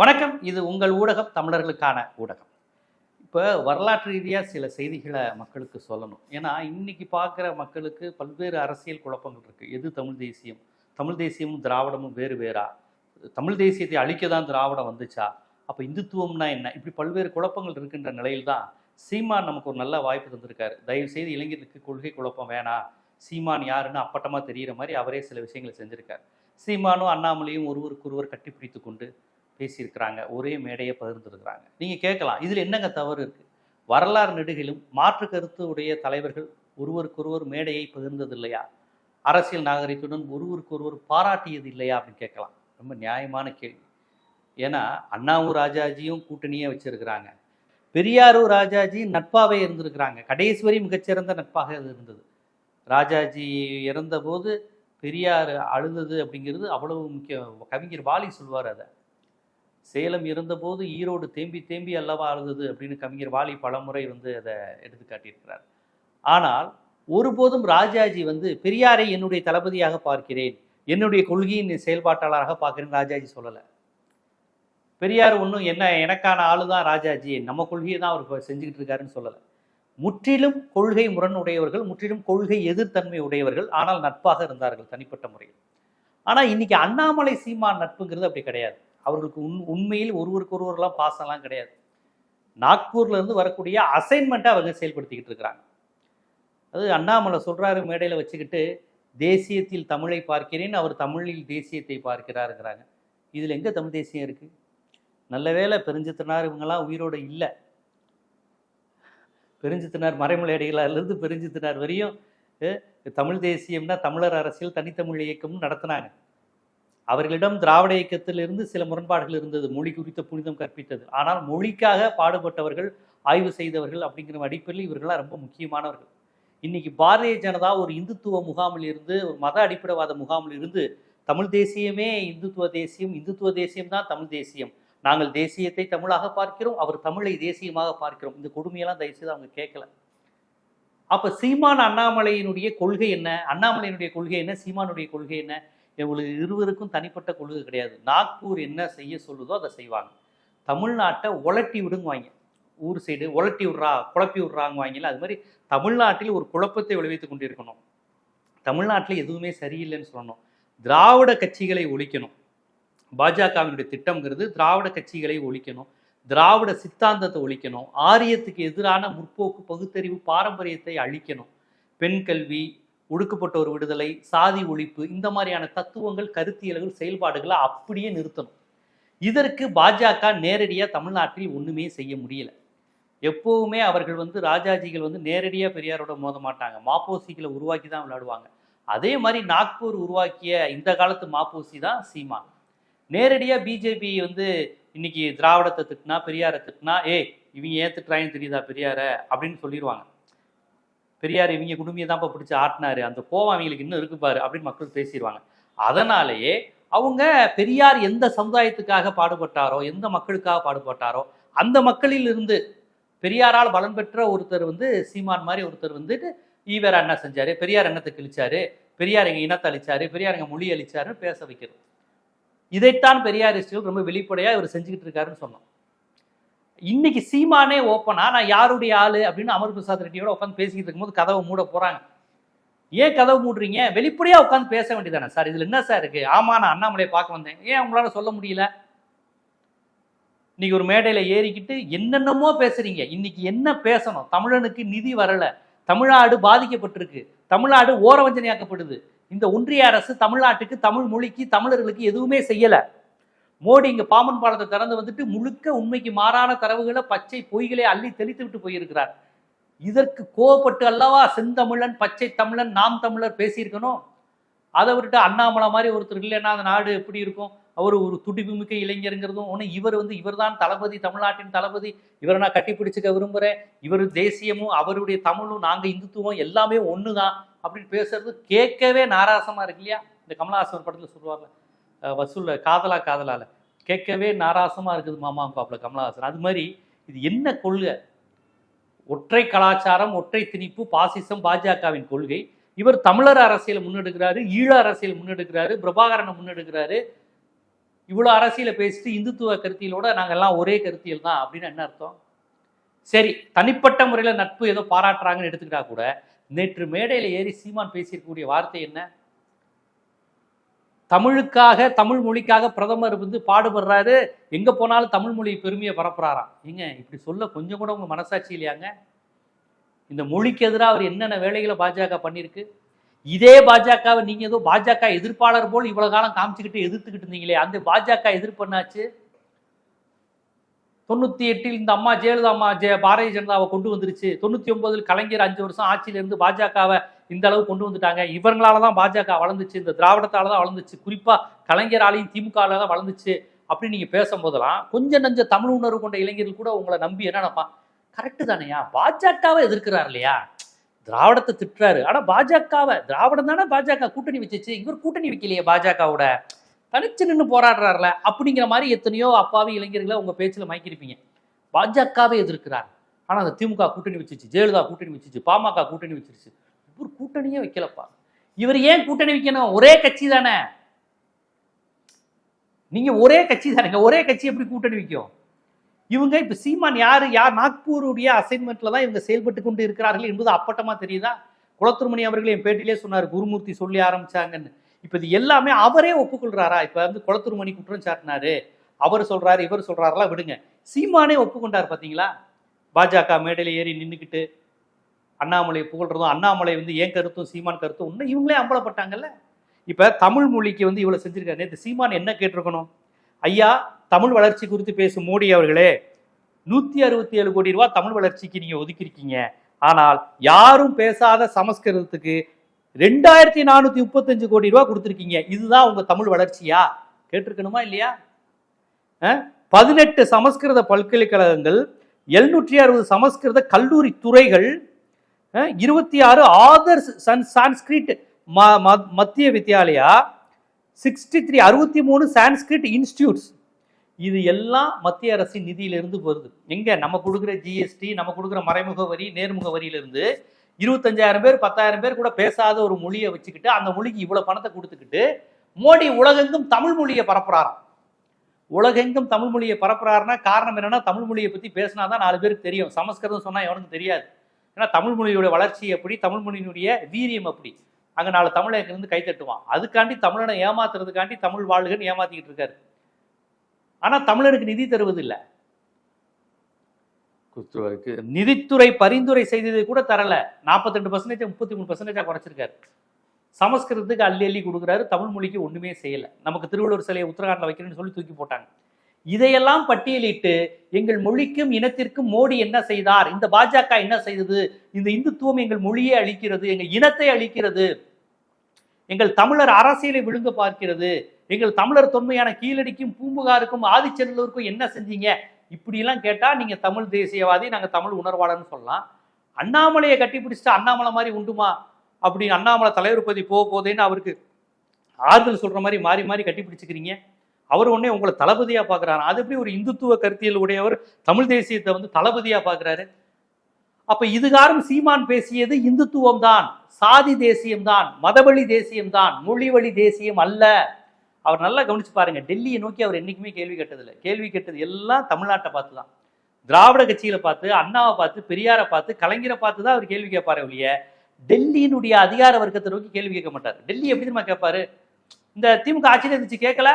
வணக்கம். இது உங்கள் ஊடகம் தமிழர்களுக்கான ஊடகம். இப்போ வரலாற்று ரீதியாக சில செய்திகளை மக்களுக்கு சொல்லணும். ஏன்னா இன்னைக்கு பார்க்குற மக்களுக்கு பல்வேறு அரசியல் குழப்பங்கள் இருக்குது எது தமிழ் தேசியம்? தமிழ் தேசியமும் திராவிடமும் வேறு வேறா? தமிழ் தேசியத்தை அழிக்க தான் திராவிடம் வந்துச்சா? அப்போ இந்துத்துவம்னா என்ன? இப்படி பல்வேறு குழப்பங்கள் இருக்கின்ற நிலையில் தான் சீமான் நமக்கு ஒரு நல்ல வாய்ப்பு தந்திருக்காரு. தயவு செய்து இளைஞருக்கு கொள்கை குழப்பம் வேணாம் சீமான் யாருன்னு அப்பட்டமாக தெரிகிற மாதிரி அவரே சில விஷயங்களை செஞ்சுருக்கார். சீமானும் அண்ணாமலையும் ஒருவருக்கொருவர் கட்டிப்பிடித்து கொண்டு பேசியிருக்கிறாங்க ஒரே மேடையை பகிர்ந்துருக்கிறாங்க. நீங்கள் கேட்கலாம் இதில் என்னங்க தவறு இருக்குது வரலாறு நெடுகிலும் மாற்று கருத்து உடைய தலைவர்கள் ஒருவருக்கொருவர் மேடையை பகிர்ந்தது இல்லையா அரசியல் நாகரிகத்துடன் ஒருவருக்கொருவர் பாராட்டியது இல்லையா அப்படின்னு கேட்கலாம். ரொம்ப நியாயமான கேள்வி. ஏன்னா அண்ணாவும் ராஜாஜியும் கூட்டணியே வச்சுருக்கிறாங்க. பெரியாரும் ராஜாஜி நட்பாகவே இருந்திருக்கிறாங்க. கடைசி வரை மிகச்சிறந்த நட்பாக இருந்தது. ராஜாஜி இறந்தபோது பெரியார் அழுதது அப்படிங்கிறது அவ்வளவு முக்கிய கவிஞர் வாலி சொல்வார் அதை. சேலம் இருந்தபோது ஈரோடு தேம்பி தேம்பி அல்லவா அழுதது அப்படின்னு கவிஞர் வாலி பலமுறை வந்து அதை எடுத்து காட்டியிருக்கிறார். ஆனால் ஒருபோதும் ராஜாஜி வந்து பெரியாரை என்னுடைய தளபதியாக பார்க்கிறேன். என்னுடைய கொள்கையின் செயல்பாட்டாளராக பார்க்கிறேன் ராஜாஜி சொல்லலை. பெரியார் ஒன்றும் என்ன எனக்கான ஆளு தான் ராஜாஜி. நம்ம கொள்கையை தான் அவர் செஞ்சுக்கிட்டு இருக்காருன்னு சொல்லலை. முற்றிலும் கொள்கை முரண் உடையவர்கள் முற்றிலும் கொள்கை எதிர்த்தன்மை உடையவர்கள் ஆனால் நட்பாக இருந்தார்கள் தனிப்பட்ட முறையில். ஆனால் இன்னைக்கு அண்ணாமலை சீமான் நட்புங்கிறது அப்படி கிடையாது. அவர்களுக்கு உண் உண்மையில் ஒருவருக்கு ஒருவரெல்லாம் பாசம்லாம் கிடையாது. நாக்பூர்லேருந்து வரக்கூடிய அசைன்மெண்ட்டை அவங்க செயல்படுத்திக்கிட்டு இருக்கிறாங்க. அது அண்ணாமலை சொல்கிறாரு மேடையில் வச்சுக்கிட்டு தேசியத்தில் தமிழை பார்க்கிறேன் அவர் தமிழில் தேசியத்தை பார்க்கிறாருங்கிறாங்க. இதில் எங்கே தமிழ் தேசியம் இருக்குது நல்ல வேளை பெருஞ்சித்தனார் இவங்கெல்லாம் உயிரோடு இல்லை. பெருஞ்சித்தனார் மறைமலை அடிகளாரிலிருந்து வரையும் தமிழ் தேசியம்னா தமிழர் அரசியல் தனித்தமிழ் இயக்கம்னு நடத்தினாங்க. அவர்களிடம் திராவிட இயக்கத்திலிருந்து சில முரண்பாடுகள் இருந்தது. மொழி குறித்த புனிதம் கற்பித்தது. ஆனால் மொழிக்காக பாடுபட்டவர்கள் ஆய்வு செய்தவர்கள் அப்படிங்கிற அடிப்படையில் இவர்கள்லாம் ரொம்ப முக்கியமானவர்கள். இன்னைக்கு பாரதிய ஜனதா ஒரு இந்துத்துவ முகாமில் இருந்து ஒரு மத அடிப்படைவாத முகாமில் இருந்து தமிழ் தேசியமே இந்துத்துவ தேசியம் இந்துத்துவ தேசியம் தான் தமிழ் தேசியம். நாங்கள் தேசியத்தை தமிழாக பார்க்கிறோம் அவர் தமிழை தேசியமாக பார்க்கிறோம். இந்த கொடுமையெல்லாம் தயவுசெய்து அவங்க கேட்கல. அப்போ சீமான் அண்ணாமலையினுடைய கொள்கை என்ன? அண்ணாமலையினுடைய கொள்கை என்ன? சீமானுடைய கொள்கை என்ன? இவங்களுக்கு இருவருக்கும் தனிப்பட்ட கொள்கை கிடையாது. நாக்பூர் என்ன செய்ய சொல்லுதோ அதை செய்வாங்க. தமிழ்நாட்டை உலட்டி விடுங்குவாங்க. ஊர் சைடு உலட்டி விட்றா குழப்பி விட்றாங்குவாங்கல்ல அது மாதிரி தமிழ்நாட்டில் ஒரு குழப்பத்தை விளைவித்துக் கொண்டிருக்கணும். தமிழ்நாட்டில் எதுவுமே சரியில்லைன்னு சொல்லணும். திராவிட கட்சிகளை ஒழிக்கணும். பாஜகவினுடைய திட்டம்ங்கிறது திராவிட கட்சிகளை ஒழிக்கணும். திராவிட சித்தாந்தத்தை ஒழிக்கணும். ஆரியத்துக்கு எதிரான முற்போக்கு பகுத்தறிவு பாரம்பரியத்தை அழிக்கணும். பெண் கல்வி ஒடுக்கப்பட்டோர் விடுதலை சாதி ஒழிப்பு இந்த மாதிரியான தத்துவங்கள் கருத்தியல்கள் செயல்பாடுகளை அப்படியே நிறுத்தணும். இதற்கு பாஜக நேரடியாக தமிழ்நாட்டில் ஒன்றுமே செய்ய முடியல. எப்போவுமே அவர்கள் வந்து ராஜாஜிகள் வந்து நேரடியாக பெரியாரோட மோத மாட்டாங்க. மாப்போசிகளை உருவாக்கி தான் விளையாடுவாங்க. அதே மாதிரி நாக்பூர் உருவாக்கிய இந்த காலத்து மாப்போசி தான் சீமா. நேரடியாக பிஜேபி வந்து இன்னைக்கு திராவிடத்தை திட்டினா பெரியாரை திட்டினா ஏ இவங்க ஏன் திட்டுறாங்கன்னு தெரியுதா பெரியார? அப்படின்னு சொல்லிடுவாங்க. பெரியார் இவங்க குடும்பியை தான்ப்பா பிடிச்சி ஆட்டினாரு. அந்த கோவம் அவங்களுக்கு இன்னும் இருக்குப்பாரு அப்படின்னு மக்கள் பேசிடுவாங்க. அதனாலேயே அவங்க பெரியார் எந்த சமுதாயத்துக்காக பாடுபட்டாரோ எந்த மக்களுக்காக பாடுபட்டாரோ அந்த மக்களில் இருந்து பெரியாரால் பலன் பெற்ற ஒருத்தர் வந்து சீமான் மாதிரி ஒருத்தர் வந்துட்டு ஈவேரா என்ன செஞ்சாரு? பெரியார் என்னத்தை கிழிச்சாரு? பெரியார் எங்க இனத்தை அழிச்சாரு? பெரியார் எங்க மொழி அழிச்சாருன்னு பேச வைக்கிறது. இதைத்தான் பெரியாரிஸ்டுகள் ரொம்ப வெளிப்படையா இவர் செஞ்சுக்கிட்டு இருக்காருன்னு சொன்னோம். இன்னைக்கு சீமானே ஓப்பனா நான் யாருடைய ஆளு? அப்படின்னு அமர் பிரசாத் ரெட்டியோட உட்காந்து பேசிக்கிட்டு இருக்கும்போது கதவை மூட போறாங்க. ஏன் கதவு மூடுறீங்க? வெளிப்படையா உட்காந்து பேச வேண்டியதானே சார் இதுல என்ன சார் இருக்கு? ஆமா நான் அண்ணாமலையை பார்க்க வந்தேன். ஏன் உங்களால சொல்ல முடியல? இன்னைக்கு ஒரு மேடையில ஏறிக்கிட்டு என்னென்னமோ பேசுறீங்க. இன்னைக்கு என்ன பேசணும்? தமிழனுக்கு நிதி வரல. தமிழ்நாடு பாதிக்கப்பட்டிருக்கு. தமிழ்நாடு ஓரவஞ்சனையாக்கப்படுது. இந்த ஒன்றிய அரசு தமிழ்நாட்டுக்கு தமிழ் மொழிக்கு தமிழர்களுக்கு எதுவுமே செய்யலை. மோடி இங்க பாம்பன் பாலத்தை திறந்து வந்துட்டு முழுக்க உண்மைக்கு மாறான தரவுகளை பச்சை பொய்களை அள்ளி தெளித்து விட்டு போயிருக்கிறார். இதற்கு கோவப்பட்டு அல்லவா செந்தமிழன் பச்சை தமிழன் நாம் தமிழர் பேசியிருக்கணும்? அதை விட்டுட்டு அண்ணாமலை மாதிரி ஒருத்தர் இல்லைன்னா அந்த நாடு எப்படி இருக்கும்? அவர் ஒரு துடிப்புமிக்க இளைஞருங்கிறதும் ஒன்று இவர் வந்து இவர்தான் தளபதி தமிழ்நாட்டின் தளபதி. இவரை நான் கட்டிப்பிடிச்சிக்க விரும்புகிறேன் இவர் தேசியமும் அவருடைய தமிழும் நாங்கள் இந்துத்துவம் எல்லாமே ஒன்று தான் அப்படின்னு பேசுறது கேட்கவே நாராசமாக இருக்கு இல்லையா? இந்த கமலஹாசன் படத்தில் சொல்லுவார்ல வசூலில் காதலா காதலால. கேட்கவே நாராசமாக இருக்குது மாமா பாப்பில் கமலஹாசன். அது மாதிரி இது என்ன கொள்கை? ஒற்றை கலாச்சாரம் ஒற்றை திணிப்பு பாசிசம் பாஜகவின் கொள்கை. இவர் தமிழர் அரசியல் முன்னெடுக்கிறாரு ஈழ அரசியல் முன்னெடுக்கிறாரு பிரபாகரனை முன்னெடுக்கிறாரு. இவ்வளோ அரசியலை பேசிட்டு இந்துத்துவ கருத்தியலோட நாங்கள் எல்லாம் ஒரே கருத்தியல் தான் அப்படின்னு என்ன அர்த்தம்? சரி தனிப்பட்ட முறையில் நட்பு ஏதோ பாராட்டுறாங்கன்னு எடுத்துக்கிட்டா கூட நேற்று மேடையில் ஏறி சீமான் பேசியிருக்கக்கூடிய வார்த்தை என்ன? தமிழுக்காக தமிழ் மொழிக்காக பிரதமர் வந்து பாடுபடுறாரு. எங்க போனாலும் தமிழ் மொழி பெருமையை பரப்புறாராம். ஏங்க இப்படி சொல்ல கொஞ்சம் கூட உங்க மனசாட்சி இல்லையாங்க? இந்த மொழிக்கு எதிராக அவர் என்னென்ன வேலைகளை பாஜக பண்ணியிருக்கு? இதே பாஜகவை நீங்க ஏதோ பாஜக எதிர்ப்பாளர் போல் இவ்வளவு காலம் காமிச்சுக்கிட்டு எதிர்த்துக்கிட்டு இருந்தீங்களே அந்த பாஜக எதிர்ப்பு தொண்ணூற்றி தொண்ணூத்தி எட்டில் இந்த அம்மா ஜெயலலிதா அம்மா ஜெய பாரதிய ஜனதாவை கொண்டு வந்துருச்சு. தொண்ணூத்தி ஒன்பதில் கலைஞர் அஞ்சு வருஷம் ஆட்சியில இருந்து பாஜகவை இந்த அளவு கொண்டு வந்துட்டாங்க. இவங்களால தான் பாஜக வளர்ந்துச்சு. இந்த திராவிடத்தால தான் வளர்ந்துச்சு. குறிப்பாக கலைஞராலையும் திமுகவில் தான் வளர்ந்துச்சு அப்படின்னு நீங்கள் பேசும்போதெல்லாம் கொஞ்சம் நஞ்ச தமிழ் உணர்வு கொண்ட இளைஞர்கள் கூட உங்களை நம்பி என்ன நினைப்பான் கரெக்டு தானையா? பாஜகவை எதிர்க்கிறார் இல்லையா? திராவிடத்தை திட்டுறாரு. ஆனால் பாஜகவை திராவிடம் தானே பாஜக கூட்டணி வச்சிச்சு. இவர் கூட்டணி வைக்கலையே பாஜகவோட. தனிச்சு நின்று போராடுறாருல. அப்படிங்கிற மாதிரி எத்தனையோ அப்பாவி இளைஞர்களை உங்கள் பேச்சில் மயக்கிருப்பீங்க பாஜகவே எதிர்க்கிறார். ஆனால் அந்த திமுக கூட்டணி வச்சிச்சு. ஜெயலலிதா கூட்டணி வச்சிச்சு. பாமக கூட்டணி வச்சிருச்சு. இவர் கூட்டணியே வைக்கலப்பா. இவர் ஏன் கூட்டணி வைக்கணும்? ஒரே கட்சி தானே. நீங்க ஒரே கட்சி தானேங்க ஒரே கட்சி எப்படி கூட்டணி வைக்கும்? இவங்க இப்ப சீமான் யாரு? யார்? நாக்பூருடைய அசைன்மெண்ட்ல தான் இவங்க செயல்பட்டு கொண்டு இருக்கிறார்கள் என்பது அப்பட்டமா தெரியுதா? குளத்துருமணி அவர்கள் என் பேட்டிலே சொன்னார் குருமூர்த்தி சொல்லி ஆரம்பிச்சாங்கன்னு. இப்ப இது எல்லாமே அவரே ஒப்புக்கொள்றாரா? இப்ப வந்து குளத்துருமணி குற்றம் சாட்டினாரு. அவர் சொல்றாரு இவர் சொல்றாருலாம் விடுங்க. சீமானே ஒப்புக்கொண்டார் பாத்தீங்களா? பாஜக மேடையில ஏறி நின்றுக்கிட்டு அண்ணாமலை புகழ்றதும் அண்ணாமலை வந்து ஏன் கருத்தும் சீமான் கருத்தும் இன்னும் இவங்களே அம்பலப்பட்டாங்கல்ல? இப்போ தமிழ் மொழிக்கு வந்து இவ்வளோ செஞ்சுருக்காரு. நேற்று சீமான் என்ன கேட்டிருக்கணும்? ஐயா தமிழ் வளர்ச்சி குறித்து பேசும் மோடி அவர்களே நூற்றி அறுபத்தி ஏழு கோடி ரூபா தமிழ் வளர்ச்சிக்கு நீங்கள் ஒதுக்கியிருக்கீங்க. ஆனால் யாரும் பேசாத சமஸ்கிருதத்துக்கு ரெண்டாயிரத்தி நானூற்றி முப்பத்தஞ்சு கோடி ரூபா கொடுத்துருக்கீங்க. இதுதான் உங்கள் தமிழ் வளர்ச்சியா? கேட்டிருக்கணுமா இல்லையா? பதினெட்டு சமஸ்கிருத பல்கலைக்கழகங்கள் எழுநூற்றி அறுபது சமஸ்கிருத கல்லூரி துறைகள் இருபத்தி ஆறு ஆதர்ஸ் சன் சான்ஸ்கிரிட் ம- மத்திய வித்யாலயா சிக்ஸ்டி த்ரீ அறுபத்தி மூணு சான்ஸ்கிரிட் இன்ஸ்டியூட்ஸ். இது எல்லாம் மத்திய அரசின் நிதியிலிருந்து வருது. எங்க? நம்ம கொடுக்குற ஜிஎஸ்டி நம்ம கொடுக்குற மறைமுக வரி நேர்முக வரியிலிருந்து இருபத்தஞ்சாயிரம் பேர் பத்தாயிரம் பேர் கூட பேசாத ஒரு மொழியை வச்சுக்கிட்டு அந்த மொழிக்கு இவ்வளோ பணத்தை கொடுத்துக்கிட்டு மோடி உலகெங்கும் தமிழ் மொழியை பரப்புறாராம். உலகெங்கும் தமிழ் மொழியை பரப்புறாருன்னா காரணம் என்னன்னா தமிழ் மொழியை பற்றி பேசினா தான் நாலு பேருக்கு தெரியும். சமஸ்கிருதம் சொன்னால் எவனுக்கு தெரியாது. ஏன்னா தமிழ் மொழியோட வளர்ச்சி எப்படி தமிழ் மொழியினுடைய வீரியம் எப்படி அங்க நாலு தமிழக இருந்து கை தட்டுவான். அதுக்காண்டி தமிழனை ஏமாத்துறதுக்காண்டி தமிழ் வாழ்கன்னு ஏமாத்திக்கிட்டு இருக்காரு. ஆனா தமிழருக்கு நிதி தருவது இல்ல குத்து- நிதித்துறை பரிந்துரை செய்ததை கூட தரல. 42% ரெண்டு பர்சன்டேஜ் முப்பத்தி மூணு பர்சன்டேஜா குறைச்சிருக்காரு. சமஸ்கிருதத்துக்கு அள்ளி அள்ளி கொடுக்குறாரு. தமிழ் மொழிக்கு ஒண்ணுமே செய்யல. நமக்கு திருவள்ளுவர் சிலையை உத்தரகாண்ட்ல வைக்கிறேன்னு சொல்லி தூக்கி போட்டாங்க. இதையெல்லாம் பட்டியலிட்டு எங்கள் மொழிக்கும் இனத்திற்கும் மோடி என்ன செய்தார்? இந்த பாஜக என்ன செய்தது? இந்த இந்துத்துவம் எங்கள் மொழியை அழிக்கிறது எங்கள் இனத்தை அழிக்கிறது எங்கள் தமிழர் அரசியலை விழுங்க பார்க்கிறது எங்கள் தமிழர் தொன்மையான கீழடிக்கும் பூம்புகாருக்கும் ஆதிச்செல்லூருக்கும் என்ன செஞ்சீங்க? இப்படியெல்லாம் கேட்டால் நீங்கள் தமிழ் தேசியவாதி நாங்கள் தமிழ் உணர்வாளர்னு சொல்லலாம். அண்ணாமலையை கட்டி பிடிச்சிட்டு அண்ணாமலை மாதிரி உண்டுமா? அப்படின்னு அண்ணாமலை தலைவர் பதி போக போதேன்னு அவருக்கு ஆறுதல் சொல்கிற மாதிரி மாறி மாறி கட்டி பிடிச்சிக்கிறீங்க. அவர் உடனே உங்களை தளபதியா பாக்குறாரு அது எப்படி ஒரு இந்துத்துவ கருத்தியல் உடையவர் தமிழ் தேசியத்தை வந்து தளபதியா பாக்குறாரு அப்ப இதுகாரம் சீமான் பேசியது இந்துத்துவம் தான் சாதி தேசியம் தான் மதவழி தேசியம்தான் மொழி வழி தேசியம் அல்ல. அவர் நல்லா கவனிச்சு பாருங்க டெல்லியை நோக்கி அவர் என்றைக்குமே கேள்வி கேட்டதில்லை. கேள்வி கேட்டது எல்லாம் தமிழ்நாட்டை பார்த்து தான் திராவிட கட்சியில் பார்த்து அண்ணாவை பார்த்து பெரியாரை பார்த்து கலைஞரை பார்த்து தான் அவர் கேள்வி கேட்பாரு ஒழிய டெல்லியினுடைய அதிகார வர்க்கத்தை நோக்கி கேள்வி கேட்க மாட்டார். டெல்லி எப்படி தெரியுமா கேட்பாரு? இந்த திமுக ஆட்சியில் இருந்துச்சு கேட்கல?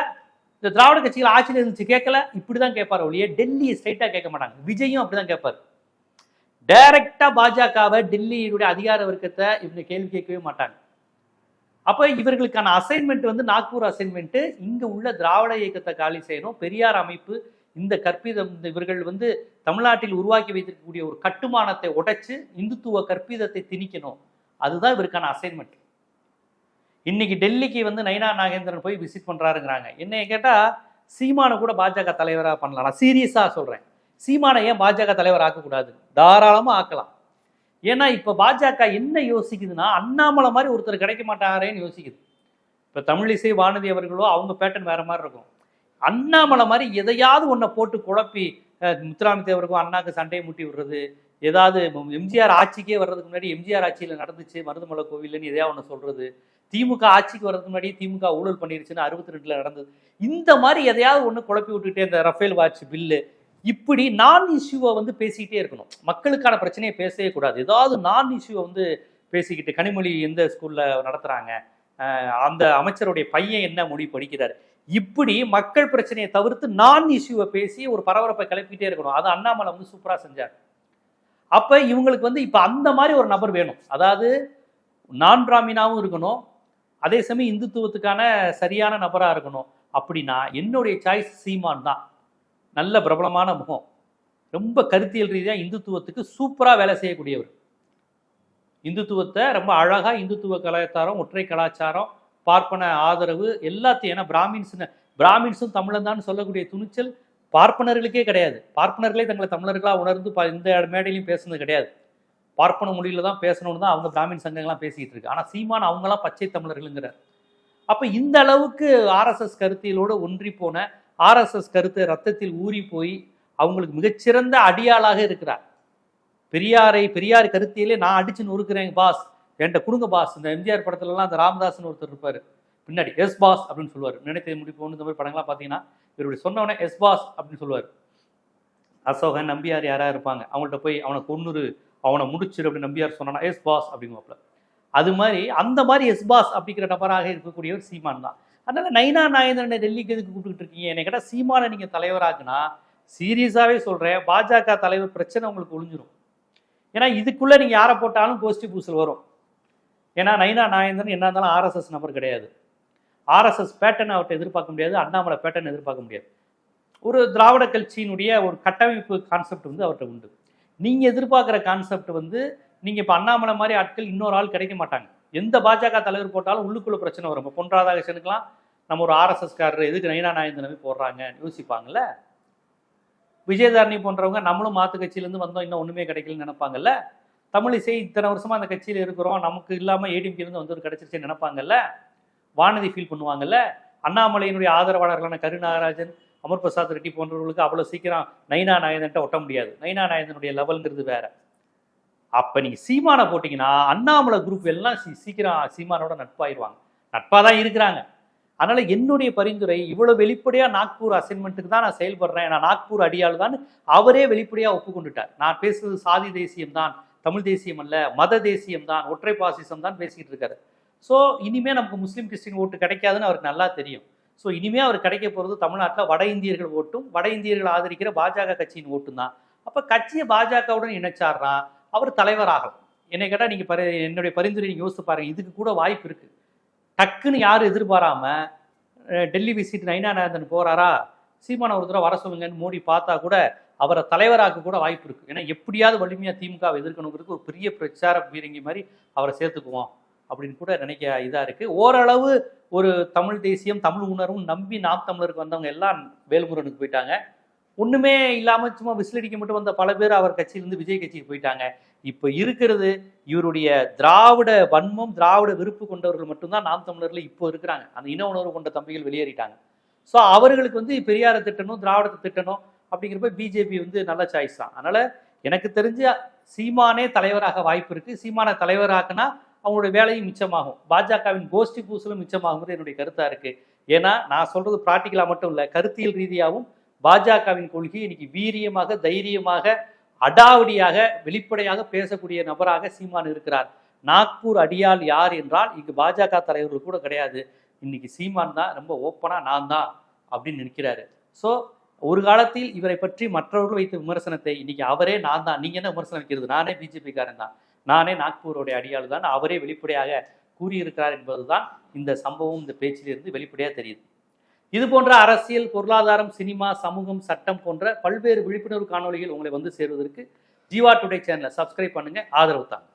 இந்த திராவிட கட்சிகள் ஆட்சியில் இருந்துச்சு கேட்கல இப்படிதான் கேட்பார் ஒழிய டெல்லி ஸ்ட்ரைட்டாக கேட்க மாட்டாங்க. விஜயும் அப்படி தான் கேட்பாரு டைரக்டாக பாஜகவை டெல்லியினுடைய அதிகார வர்க்கத்தை இவங்க கேள்வி கேட்கவே மாட்டாங்க. அப்போ இவர்களுக்கான அசைன்மெண்ட் வந்து நாக்பூர் அசைன்மெண்ட்டு இங்கே உள்ள திராவிட இயக்கத்தை காலி செய்யணும். பெரியார் அமைப்பு இந்த கற்பிதம் இந்த இவர்கள் வந்து தமிழ்நாட்டில் உருவாக்கி வைத்திருக்கக்கூடிய ஒரு கட்டுமானத்தை உடைச்சு இந்துத்துவ கற்பிதத்தை திணிக்கணும். அதுதான் இவருக்கான அசைன்மெண்ட் இன்னைக்கு டெல்லிக்கு வந்து நயனா நாகேந்திரன் போய் விசிட் பண்ணுறாருங்கிறாங்க என்னைய கேட்டால் சீமானை கூட பாஜக தலைவராக பண்ணலாம் நான் சீரியஸாக சொல்கிறேன் சீமானை ஏன் பாஜக தலைவர் ஆக்கக்கூடாது? தாராளமாக ஆக்கலாம். ஏன்னா இப்போ பாஜக என்ன யோசிக்குதுன்னா அண்ணாமலை மாதிரி ஒருத்தர் கிடைக்க மாட்டாரேன்னு யோசிக்குது. இப்போ தமிழிசை வானதி அவர்களோ அவங்க பேட்டர்ன் வேறு மாதிரி இருக்கும். அண்ணாமலை மாதிரி எதையாவது ஒன்றை போட்டு குழப்பி அஹ், தேவருக்கும் அண்ணாக்கு சண்டையை முட்டி விடுறது ஏதாவது எம்ஜிஆர் ஆட்சிக்கே வர்றதுக்கு முன்னாடி எம்ஜிஆர் ஆட்சியில் நடந்துச்சு மருதமலை கோவில்னு எதையா ஒன்று சொல்றது? திமுக ஆட்சிக்கு வர்றதுக்கு முன்னாடி திமுக ஊழல் பண்ணிருச்சுன்னு அறுபத்தி ரெண்டுல நடந்தது. இந்த மாதிரி எதையாவது ஒன்று குழப்பி விட்டுட்டே இந்த ரஃபேல் வாட்ச் பில்லு. இப்படி நான் இஷ்யூவை வந்து பேசிக்கிட்டே இருக்கணும். மக்களுக்கான பிரச்சனையை பேசவே கூடாது. ஏதாவது நான் இஷ்யூவை வந்து பேசிக்கிட்டு கனிமொழி எந்த ஸ்கூல்ல நடத்துறாங்க? அந்த அமைச்சருடைய பையன் என்ன மொழி படிக்கிறார் இப்படி மக்கள் பிரச்சனையை தவிர்த்து நான் இஷ்யூவை பேசி ஒரு பரபரப்பை கிளப்பிக்கிட்டே இருக்கணும். அது அண்ணாமலை வந்து சூப்பராக செஞ்சார். அப்ப இவங்களுக்கு வந்து இப்ப அந்த மாதிரி ஒரு நபர் வேணும். அதாவது நான் பிராமினாவும் இருக்கணும். அதே சமயம் இந்துத்துவத்துக்கான சரியான நபரா இருக்கணும். அப்படின்னா என்னுடைய சாய்ஸ் சீமான் தான். நல்ல பிரபலமான முகம். ரொம்ப கருத்தியல் ரீதியாக இந்துத்துவத்துக்கு சூப்பராக வேலை செய்யக்கூடியவர். இந்துத்துவத்தை ரொம்ப அழகாக இந்துத்துவ கலாச்சாரம் ஒற்றை கலாச்சாரம் பார்ப்பன ஆதரவு எல்லாத்தையும் ஏன்னா பிராமின்ஸ் பிராமின்ஸும் தமிழன் தான் சொல்லக்கூடிய துணிச்சல் பார்ப்பனர்களுக்கே கிடையாது. பார்ப்பனர்களே தங்களை தமிழர்களாக உணர்ந்து ப- இந்த மேடையிலையும் பேசுனது கிடையாது. பார்ப்பன மொழியில தான் பேசணும்னு தான் அவங்க பிராமின் சங்கங்கள்லாம் பேசிக்கிட்டு இருக்கு. ஆனால் சீமான் அவங்களாம் பச்சை தமிழர்கள்ங்கிறார். அப்போ இந்த அளவுக்கு ஆர்எஸ்எஸ் கருத்தியலோடு ஒன்றி போன ஆர்எஸ்எஸ் கருத்து ரத்தத்தில் ஊறி போய் அவங்களுக்கு மிகச்சிறந்த அடியாளாக இருக்கிறார். பெரியாரை பெரியார் கருத்தியிலே நான் அடிச்சு நொறுக்குறேன் பாஸ். என்கிட்ட கொடுங்க பாஸ். இந்த எம்ஜிஆர் படத்துலலாம் அந்த ராமதாஸ்னு ஒருத்தர் இருப்பார். பின்னாடி எஸ் பாஸ் அப்படின்னு சொல்லுவார். நினைத்ததை முடிப்போம் இந்த மாதிரி படங்கள்லாம் பார்த்தீங்கன்னா இவருடைய சொன்னவனே எஸ் பாஸ் அப்படின்னு சொல்லுவார். அசோகன் நம்பியார் யாராக இருப்பாங்க? அவங்கள்ட்ட போய் அவனை கொன்னுரு அவனை முடிச்சிரு அப்படின்னு நம்பியார் சொன்னா எஸ் பாஸ் அப்படிங்குவாப்ல அது மாதிரி அந்த மாதிரி எஸ் பாஸ் அப்படிங்கிற நபராக இருக்கக்கூடியவர் சீமான் தான். அதனால நைனா நாயந்திரனை டெல்லிக்கு எதுக்கு கூப்பிட்டுக்கிட்டு இருக்கீங்க? என்னை கேட்டால் சீமானை நீங்கள் தலைவராக்குனா சீரியஸாகவே சொல்கிறேன் பாஜக தலைவர் பிரச்சனை உங்களுக்கு ஒளிஞ்சிரும். ஏன்னா இதுக்குள்ளே நீங்கள் யாரை போட்டாலும் கோஷ்டி பூசல் வரும். ஏன்னா நைனா நாயந்திரன் என்ன இருந்தாலும் ஆர்எஸ்எஸ் நபர் கிடையாது. ஆர்எஸ்எஸ் பேட்டர்ன் அவர்கிட்ட எதிர்பார்க்க முடியாது அண்ணாமலை பேட்டர்ன் எதிர்பார்க்க முடியாது. ஒரு திராவிட கட்சியினுடைய ஒரு கட்டமைப்பு கான்செப்ட் வந்து அவர்கிட்ட உண்டு. நீங்கள் எதிர்பார்க்குற கான்செப்ட் வந்து நீங்கள் இப்போ அண்ணாமலை மாதிரி ஆட்கள் இன்னொரு ஆள் கிடைக்க மாட்டாங்க. எந்த பாஜக தலைவர் போட்டாலும் உள்ளுக்குள்ள பிரச்சனை வரும். இப்போ பொன் ராதாகிருஷ்ணனுக்குலாம் நம்ம ஒரு ஆர்எஸ்எஸ்காரர் எதுக்கு நயினா நாயந்தனவே போடுறாங்க யோசிப்பாங்கல்ல? விஜயதாரணி போன்றவங்க நம்மளும் மாத்து கட்சியிலேருந்து வந்தோம் இன்னும் ஒன்றுமே கிடைக்கலன்னு நினைப்பாங்கல்ல? தமிழிசை இத்தனை வருஷமாக அந்த கட்சியில் இருக்கிறோம் நமக்கு இல்லாமல் ஏடிஎம்கேலேருந்து வந்து ஒரு கிடச்சிருச்சுன்னு நினைப்பாங்கல்ல? வானதி ஃபீல் பண்ணுவாங்கல்ல? அண்ணாமலையினுடைய ஆதரவாளர்களான கருநாகராஜன் அமர் பிரசாத் ரெட்டி போன்றவர்களுக்கு அவ்வளோ சீக்கிரம் நைனா நாயந்தன்ட்ட ஒட்ட முடியாது. நைனா நாயந்தனுடைய லெவல்ங்கிறது வேற. அப்போ நீங்கள் சீமானை போட்டிங்கன்னா அண்ணாமலை குரூப் எல்லாம் சீ- சீக்கிரம் சீமானோட நட்பாயிருவாங்க. நட்பாக தான் இருக்கிறாங்க. அதனால் என்னுடைய பரிந்துரை இவ்வளோ வெளிப்படையாக நாக்பூர் அசைன்மெண்ட்டுக்கு தான் நான் செயல்படுறேன். நான் நாக்பூர் அடியாள் தான் அவரே வெளிப்படையாக ஒப்புக்கொண்டுட்டார். நான் பேசுறது சாதி தேசியம் தான் தமிழ் தேசியம் அல்ல மத தேசியம் தான் ஒற்றை பாசிசம் தான் பேசிக்கிட்டு இருக்காரு. ஸோ இனிமேல் நமக்கு முஸ்லீம் கிறிஸ்டின் ஓட்டு கிடைக்காதுன்னு அவருக்கு நல்லா தெரியும். ஸோ இனிமேல் அவர் கிடைக்க போகிறது தமிழ்நாட்டில் வட இந்தியர்கள் ஓட்டும் வட இந்தியர்கள் ஆதரிக்கிற பாஜக கட்சியின் ஓட்டும் தான் அப்போ கட்சியை பாஜகவுடன் இணைச்சார்னா அவர் தலைவராகலாம் என்னை கேட்டால் நீங்கள் பரி என்னுடைய பரிந்துரை நீங்கள் யோசித்து பாருங்கள் இதுக்கு கூட வாய்ப்பு இருக்குது டக்குன்னு யாரும் எதிர்பாராமல் டெல்லி விசிட் நைனாநாதன் போகிறாரா சீமான ஒரு தடவை வர சொல்லுங்கன்னு மோடி பார்த்தா கூட அவரை தலைவராக கூட வாய்ப்பு இருக்குது ஏன்னா எப்படியாவது வலிமையாக திமுகவை எதிர்க்கணுங்கிறதுக்கு ஒரு பெரிய பிரச்சார பீரங்கி மாதிரி அவரை சேர்த்துக்குவோம். அப்படின்னு கூட நினைக்க இதாக இருக்குது ஓரளவு ஒரு தமிழ் தேசியம் தமிழ் உணர்வும் நம்பி நாம் தமிழருக்கு வந்தவங்க எல்லாம் வேல்முருகனுக்கு போயிட்டாங்க. ஒன்றுமே இல்லாமல் சும்மா விசிலடிக்க மட்டும் வந்த பல பேர் அவர் கட்சியிலிருந்து விஜய் கட்சிக்கு போயிட்டாங்க. இப்போ இருக்கிறது இவருடைய திராவிட வன்மம் திராவிட விருப்பு கொண்டவர்கள் மட்டும்தான் நாம் தமிழரில் இப்போ இருக்கிறாங்க. அந்த இன உணர்வு கொண்ட தம்பிகள் வெளியேறிட்டாங்க. ஸோ அவர்களுக்கு வந்து பெரியாரை திட்டணும் திராவிடத்தை திட்டணும் அப்படிங்கிறப்ப பிஜேபி வந்து நல்ல சாய்ஸ் தான். அதனால் எனக்கு தெரிஞ்ச சீமானே தலைவராக வாய்ப்பு இருக்குது சீமானை தலைவராக்குனா அவங்களுடைய வேலையும் மிச்சமாகும். பாஜகவின் கோஷ்டி பூசலும் மிச்சமாகுங்கிறது என்னுடைய கருத்தாக இருக்குது ஏன்னா நான் சொல்கிறது ப்ராக்டிக்கலாக மட்டும் இல்லை கருத்தியல் ரீதியாகவும் பாஜகவின் கொள்கை இன்னைக்கு வீரியமாக தைரியமாக அடாவடியாக வெளிப்படையாக பேசக்கூடிய நபராக சீமான் இருக்கிறார். நாக்பூர் அடியால் யார் என்றால் இங்கு பாஜக தலைவர்கள் கூட கிடையாது. இன்னைக்கு சீமான் தான் ரொம்ப ஓப்பனாக நான் தான் அப்படின்னு நினைக்கிறாரு. ஸோ ஒரு காலத்தில் இவரை பற்றி மற்றவர்கள் வைத்த விமர்சனத்தை இன்னைக்கு அவரே நான் தான். நீங்க என்ன விமர்சனம் வைக்கிறது? நானே பிஜேபிக்காரன் தான். நானே நாக்பூருடைய அடியாள் தான். அவரே வெளிப்படையாக கூறியிருக்கிறார் என்பதுதான் இந்த சம்பவம் இந்த பேச்சிலிருந்து வெளிப்படையாக தெரியுது. இது போன்ற அரசியல் பொருளாதாரம் சினிமா சமூகம் சட்டம் போன்ற பல்வேறு விழிப்புணர்வு காணொளிகள் உங்களை வந்து சேருவதற்கு ஜீவா டுடே சேனலை சப்ஸ்கிரைப் பண்ணுங்க. ஆதரவு தாங்க.